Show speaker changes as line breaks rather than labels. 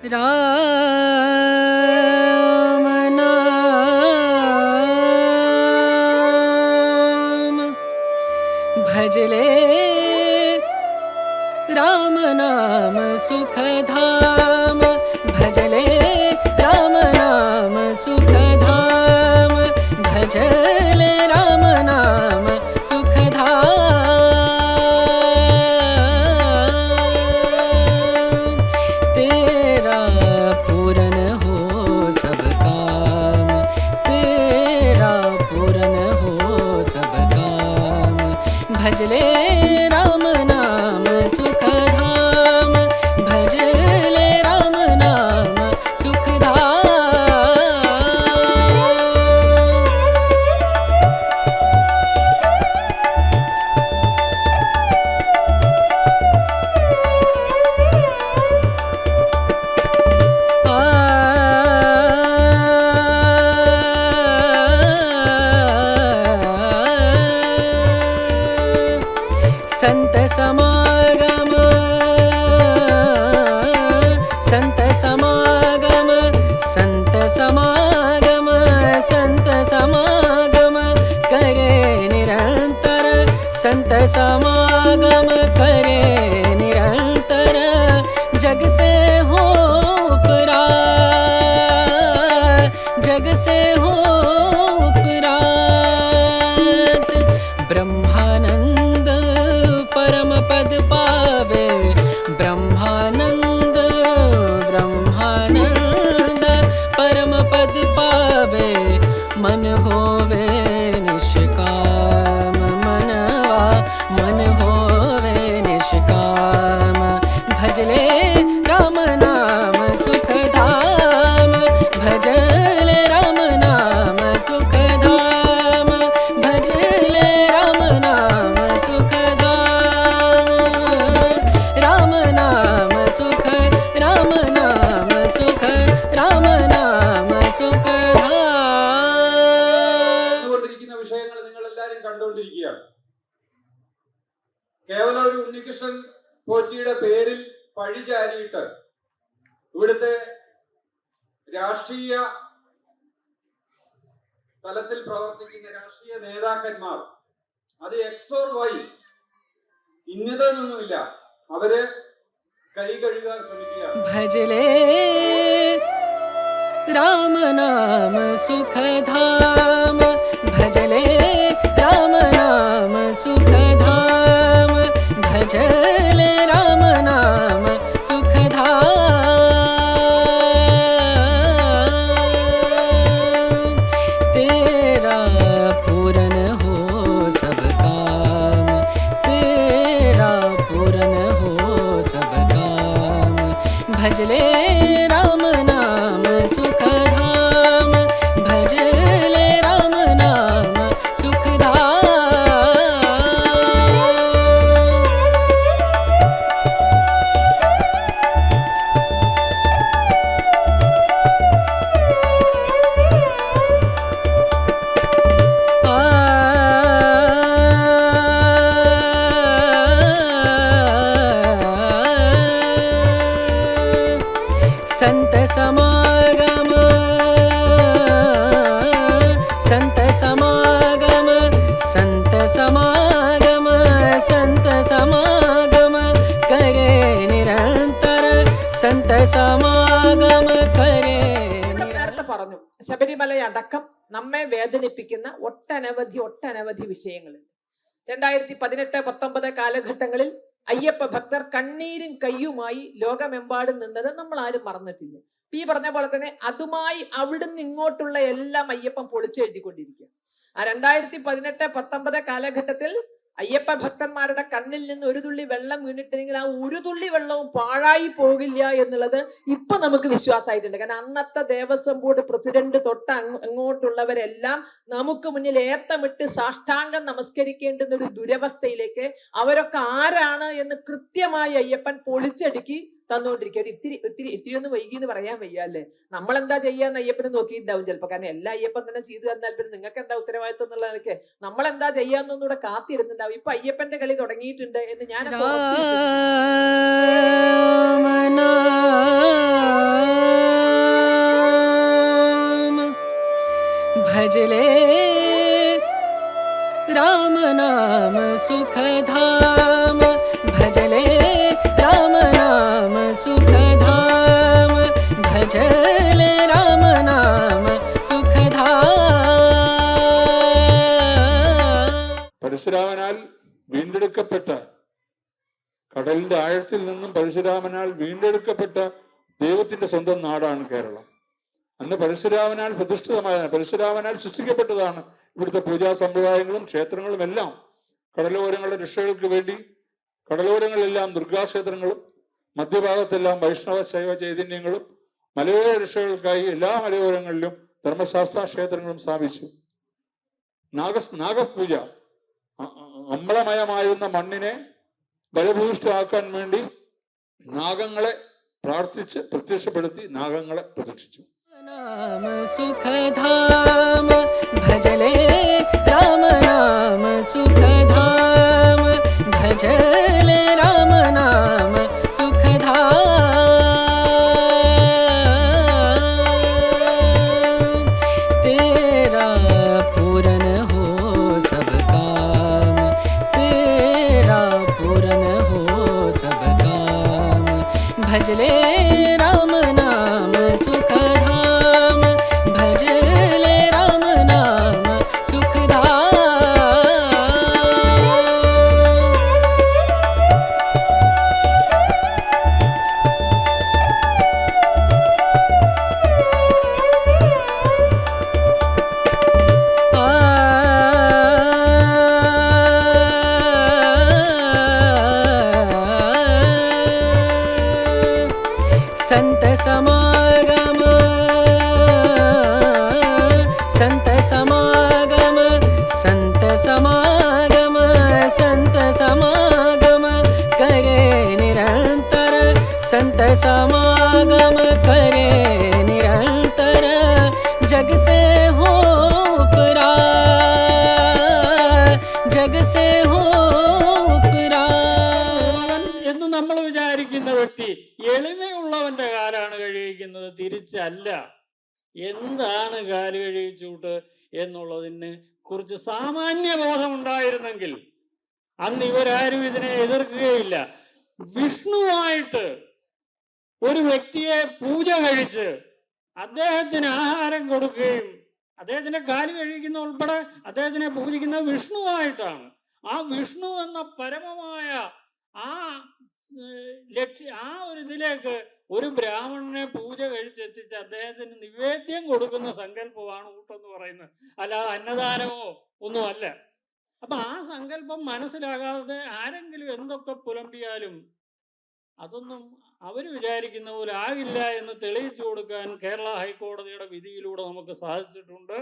भजले राम नाम सुखधाम। भजले राम नाम सुखधाम। भजले
കൊണ്ടിരിക്കുന്ന വിഷയങ്ങൾ നിങ്ങൾ എല്ലാരും കണ്ടുകൊണ്ടിരിക്കുകയാണ്. കേവലം ഒരു ഉണ്ണികൃഷ്ണൻ പോറ്റിയുടെ പേരിൽ പഴി ചാരിയിട്ട് ഇവിടുത്തെ രാഷ്ട്രീയ തലത്തിൽ പ്രവർത്തിക്കുന്ന രാഷ്ട്രീയ നേതാക്കന്മാർ അത് എക്സോർ വൈ ഇന്നതൊന്നുമില്ല അവർ കൈ കഴുകാൻ ശ്രമിക്കുകയാണ്.
राम नाम सुखधाम। भजले राम नाम सुखधाम। भजले राम नाम सुखधाम। तेरा पूरन हो सब काम। तेरा पूरन हो सब काम। भजले
ശബരിമലയടക്കം നമ്മെ വേദനിപ്പിക്കുന്ന ഒട്ടനവധി ഒട്ടനവധി വിഷയങ്ങളുണ്ട്. രണ്ടായിരത്തി പതിനെട്ട് പത്തൊമ്പത് കാലഘട്ടങ്ങളിൽ അയ്യപ്പ ഭക്തർ കണ്ണീരും കയ്യുമായി ലോകമെമ്പാടും നിന്നത് നമ്മൾ ആരും മറന്നിട്ടില്ല. ഈ പറഞ്ഞ പോലെ തന്നെ അതുമായി അവിടുന്ന് ഇങ്ങോട്ടുള്ള എല്ലാം അയ്യപ്പൻ പൊളിച്ചെഴുതിക്കൊണ്ടിരിക്കുക. ആ രണ്ടായിരത്തി പതിനെട്ട് പത്തൊമ്പത് കാലഘട്ടത്തിൽ അയ്യപ്പ ഭക്തന്മാരുടെ കണ്ണിൽ നിന്ന് ഒരു തുള്ളി വെള്ളം വീണിട്ടുണ്ടെങ്കിൽ ആ ഒരു തുള്ളി വെള്ളവും പാഴായി പോകില്ല എന്നുള്ളത് ഇപ്പൊ നമുക്ക് വിശ്വാസമായിട്ടുണ്ട്. കാരണം അന്നത്തെ ദേവസ്വം ബോർഡ് പ്രസിഡന്റ് തൊട്ട് അങ്ങ് അങ്ങോട്ടുള്ളവരെല്ലാം നമുക്ക് മുന്നിൽ ഏത്തമിട്ട് സാഷ്ടാംഗം നമസ്കരിക്കേണ്ടുന്ന ഒരു ദുരവസ്ഥയിലേക്ക് അവരൊക്കെ ആരാണ് എന്ന് കൃത്യമായി അയ്യപ്പൻ പൊളിച്ചടുക്കി തന്നുകൊണ്ടിരിക്കുക ഒരു ഇത്തിരി ഇത്തിരി ഇത്തിരി ഒന്ന് വൈകി എന്ന് പറയാൻ വയ്യ അല്ലേ? നമ്മൾ എന്താ ചെയ്യാന്ന് അയ്യപ്പന് നോക്കിയിട്ടുണ്ടാവും ചിലപ്പോൾ കാരണം എല്ലാ അയ്യപ്പൻ തന്നെ ചെയ്തു തന്നാൽ പിന്നെ നിങ്ങൾക്ക് എന്താ ഉത്തരവാദിത്വം എന്നുള്ളതൊക്കെ നമ്മൾ എന്താ ചെയ്യാന്നൊന്നുകൂടെ കാത്തിരുന്നുണ്ടാവും ഇപ്പൊ അയ്യപ്പന്റെ കളി തുടങ്ങിയിട്ടുണ്ട് എന്ന് ഞാൻ
भजले राम नाम सुखधाम
പരശുരാമനാൽ വീണ്ടെടുക്കപ്പെട്ട കടലിന്റെ ആഴത്തിൽ നിന്നും പരശുരാമനാൽ വീണ്ടെടുക്കപ്പെട്ട ദൈവത്തിന്റെ സ്വന്തം നാടാണ് കേരളം അന്ന് പരശുരാമനാൽ പ്രതിഷ്ഠിതമായ പരശുരാമനാൽ സൃഷ്ടിക്കപ്പെട്ടതാണ് ഇവിടുത്തെ പൂജാ സമ്പ്രദായങ്ങളും ക്ഷേത്രങ്ങളും എല്ലാം കടലോരങ്ങളുടെ രക്ഷകൾക്ക് വേണ്ടി കടലോരങ്ങളിലെല്ലാം ദുർഗാക്ഷേത്രങ്ങളും മധ്യഭാഗത്തെല്ലാം വൈഷ്ണവ ശൈവ ചൈതന്യങ്ങളും മലയോര രക്ഷകൾക്കായി എല്ലാ മലയോരങ്ങളിലും ധർമ്മശാസ്ത്ര ക്ഷേത്രങ്ങളും സ്ഥാപിച്ചു. നാഗ നാഗപൂജ അമ്പലമയമായിരുന്ന മണ്ണിനെ ബലഭൂഷ്ടമാക്കാൻ വേണ്ടി നാഗങ്ങളെ പ്രാർത്ഥിച്ച് പ്രത്യക്ഷപ്പെടുത്തി നാഗങ്ങളെ പ്രതിഷ്ഠിച്ചു
സുഖധാമ ഭജലേ രാമ
നാമ സുഖധാമ ഭജലേ രാമ വ്യക്തി എളിമയുള്ളവന്റെ കാലാണ് കഴിയിക്കുന്നത് തിരിച്ചല്ല. എന്താണ് കാൽ കഴിയിച്ചൂട്ട് എന്നുള്ളതിനെ കുറിച്ച് സാമാന്യ ബോധം ഉണ്ടായിരുന്നെങ്കിൽ അന്ന് ഇവരാരും ഇതിനെ എതിർക്കുകയില്ല. വിഷ്ണുവായിട്ട് ഒരു വ്യക്തിയെ പൂജ കഴിച്ച് അദ്ദേഹത്തിന് ആഹാരം കൊടുക്കുകയും അദ്ദേഹത്തിന്റെ കാൽ കഴിക്കുന്ന ഉൾപ്പെടെ അദ്ദേഹത്തിനെ പൂജിക്കുന്ന വിഷ്ണുവായിട്ടാണ്. ആ വിഷ്ണു എന്ന പരമമായ ആ ലക്ഷ്യ ആ ഒരു ഇതിലേക്ക് ഒരു ബ്രാഹ്മണനെ പൂജ കഴിച്ചെത്തിച്ച് അദ്ദേഹത്തിന് നിവേദ്യം കൊടുക്കുന്ന സങ്കല്പമാണ് ഊട്ടെന്ന് പറയുന്നത്. അല്ലാതെ അന്നദാനമോ ഒന്നുമല്ല. അപ്പൊ ആ സങ്കല്പം മനസ്സിലാകാതെ ആരെങ്കിലും എന്തൊക്കെ പുലമ്പിയാലും അതൊന്നും അവർ വിചാരിക്കുന്ന പോലെ ആകില്ല എന്ന് തെളിയിച്ചു കൊടുക്കാൻ കേരള ഹൈക്കോടതിയുടെ വിധിയിലൂടെ നമുക്ക് സാധിച്ചിട്ടുണ്ട്.